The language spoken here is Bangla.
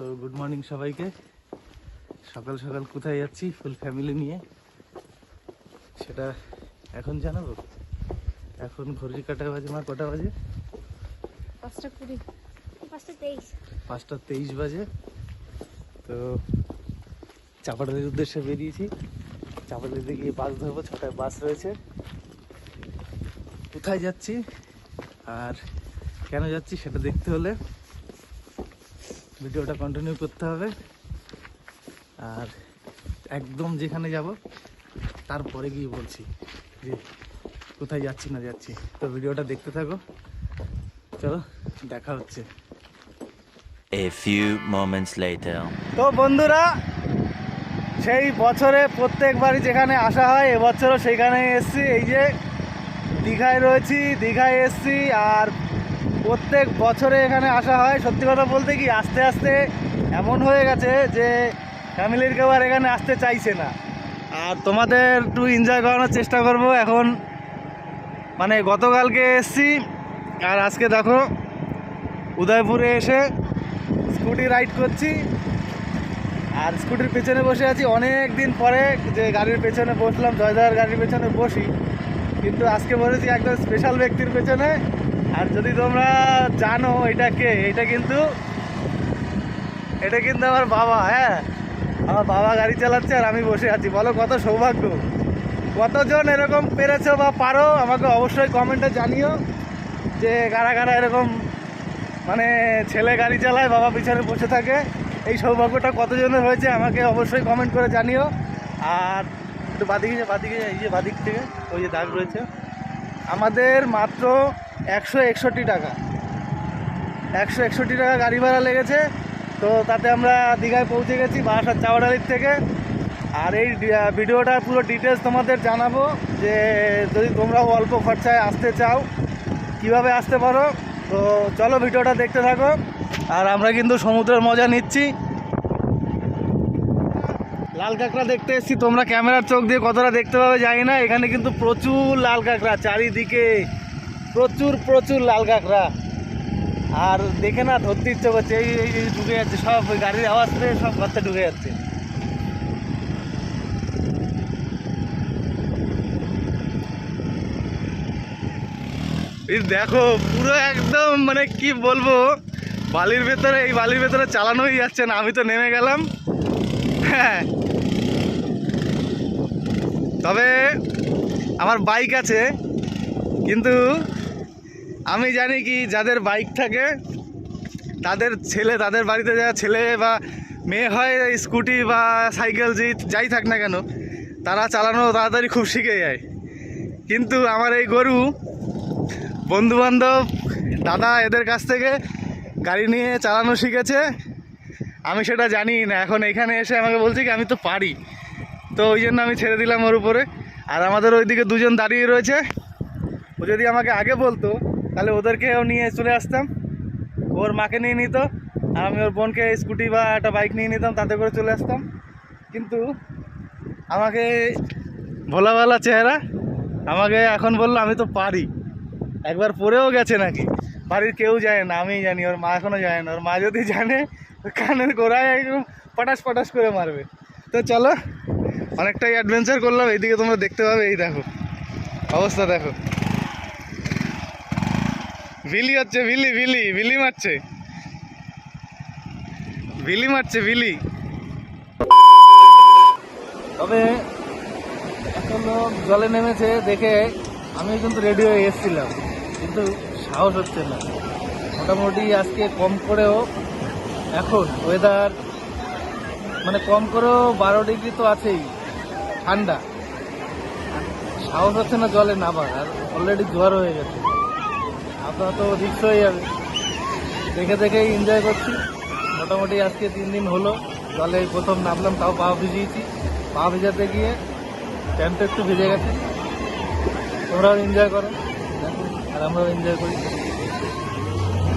তো গুড মর্নিং সবাইকে। সকাল সকাল কোথায় যাচ্ছি ফুল ফ্যামিলি নিয়ে? সেটা এখন জানাব। এখন ঘড়ির কাটা বাজে মা? কটা বাজে? পাঁচটা কুড়ি। পাঁচটা তেইশ। পাঁচটা তেইশ বাজে। তো চাপাটাদের উদ্দেশ্যে বেরিয়েছি। চাপাটাতে গিয়ে বাস ধরবো ছটায় বাস রয়েছে। কোথায় যাচ্ছি আর কেন যাচ্ছি সেটা দেখতে হলে ভিডিওটা কন্টিনিউ করতে হবে। আর একদম যেখানে যাব তারপরে গিয়ে বলছি যে কোথায় যাচ্ছি না যাচ্ছি। তো ভিডিওটা দেখতে থাকো। চলো দেখা হচ্ছে। A few moments later. তো বন্ধুরা সেই বছরে প্রত্যেকবারই যেখানে আসা হয় এবছরও সেইখানে এসছি। এই যে দীঘায় রয়েছি দীঘায় এসছি আর প্রত্যেক বছরে এখানে আসা হয়। সত্যি কথা বলতে কি, আস্তে আস্তে এমন হয়ে গেছে যে ফ্যামিলির কেউ আর এখানে আসতে চাইছে না। আর তোমাদের একটু এনজয় করানোর চেষ্টা করব। এখন মানে গতকালকে এসছি, আর আজকে দেখো উদয়পুরে এসে স্কুটি রাইড করছি। আর স্কুটির পেছনে বসে আছি। অনেক দিন পরে যে গাড়ির পেছনে বসলাম, জয়দার গাড়ির পেছনে বসি। কিন্তু আজকে বসেছি একদম স্পেশাল ব্যক্তির পেছনে। আর যদি তোমরা জানো এটা কে, এটা কিন্তু এটা কিন্তু আমার বাবা হ্যাঁ? আমার বাবা গাড়ি চালাচ্ছে আর আমি বসে আছি। বলো, কত সৌভাগ্য? কতজন এরকম পেরেছ বা পারো? আমাকে অবশ্যই কমেন্টে জানিও যে কারা কারা এরকম মানে ছেলে গাড়ি চালায়, বাবা পিছনে বসে থাকে। এই সৌভাগ্যটা কতজনের হয়েছে আমাকে অবশ্যই কমেন্ট করে জানিও। আর একটু বাদিকে বাদিকে এই যে বাদিক থেকে, ওই যে দাগ রয়েছে। আমাদের মাত্র একশো একষট্টি টাকা। একশো একষট্টি টাকা গাড়ি ভাড়া লেগেছে, তো তাতে আমরা দীঘায় পৌঁছে গেছি বারাসাত চাওয়াডালির থেকে। আর এই ভিডিওটার পুরো ডিটেলস তোমাদের জানাব যে যদি তোমরাও অল্প খরচায় আসতে চাও, কীভাবে আসতে পারো? তো চলো ভিডিওটা দেখতে থাকো। আর আমরা কিন্তু সমুদ্রের মজা নিচ্ছি। লাল কাঁকড়া দেখতে এসেছি, তোমরা ক্যামেরার চোখ দিয়ে কতটা দেখতে পাবে জানি না, এখানে কিন্তু প্রচুর লাল কাঁকড়া, চারিদিকে। প্রচুর প্রচুর লাল কাঁকড়া আর দেখে না, ধরতে ইচ্ছে করছে, এই এই ঢুকে যাচ্ছে, সব গাড়ির আওয়াজ পেয়ে সব ঘরতে ঢুকে যাচ্ছে। এই দেখো, পুরো একদম মানে কি বলব, বালির ভেতরে, এই বালির ভেতরে চালানোই যাচ্ছে না, আমি তো নেমে গেলাম। হ্যাঁ। তবে, আমার বাইক আছে, কিন্তু আমি জানি কি যাদের বাইক থাকে, তাদের ছেলে, তাদের বাড়িতে যারা ছেলে বা মেয়ে হয় স্কুটি বা সাইকেল যে যাই থাক না কেন, তারা চালানো তাড়াতাড়ি খুব শিখে যায়। কিন্তু আমার এই গরু বন্ধু বান্ধব দাদা এদের কাছ থেকে গাড়ি নিয়ে চালানো শিখেছে। আমি সেটা জানি না, এখন এখানে এসে আমাকে বলছে কি, আমি তো পারি। তো ওই জন্য আমি ছেড়ে দিলাম ওর উপরে। আর আমাদের ওইদিকে দুজন দাঁড়িয়ে রয়েছে। ও যদি আমাকে আগে বলতো তাহলে ওদেরকেও নিয়ে চলে আসতাম। ওর মাকে নিয়ে নিত, আর আমি ওর বোনকে স্কুটি বা একটা বাইক নিয়ে নিতাম, তাতে করে চলে আসতাম। কিন্তু আমাকে ভোলাওয়ালা চেহারা আমাকে এখন বলল, আমি তো পারি। একবার পড়েও গেছে নাকি? বাড়ির কেউ যায় না, আমিই জানি, ওর মা এখনও যায় না। ওর মা যদি জানে, কানের গোড়ায় একদম পটাশ পটাশ করে মারবে। তো চলো, অনেকটাই অ্যাডভেঞ্চার করলাম, এইদিকে তোমরা দেখতে পাবে, এই দেখো। অবস্থা দেখো। বিলি হচ্ছে ভিলি ভিলি ভিলি মারছে। ভিলি মারছে ভিলি তবে এত লোক জলে নেমেছে, দেখে আমি কিন্তু রেডি হয়ে এসেছিলাম। কিন্তু সাহস হচ্ছে না। মোটামুটি আজকে কম করেও এখন ওয়েদার মানে কম করেও বারো ডিগ্রি তো আছেই, ঠান্ডা। সাহস হচ্ছে না জলে নামার, আর অলরেডি জ্বর হয়ে গেছে। আপনার তো রিক্স হয়ে যাবে দেখে দেখেই এনজয় করছি। মোটামুটি আজকে তিন দিন হলো, জলে প্রথম নামলাম, তাও পা ভিজিয়েছি। পা ভিজাতে গিয়ে প্যান্টটা একটু ভিজে গেছে। তোমরাও এনজয় করো। আর আমরাও এনজয় করি।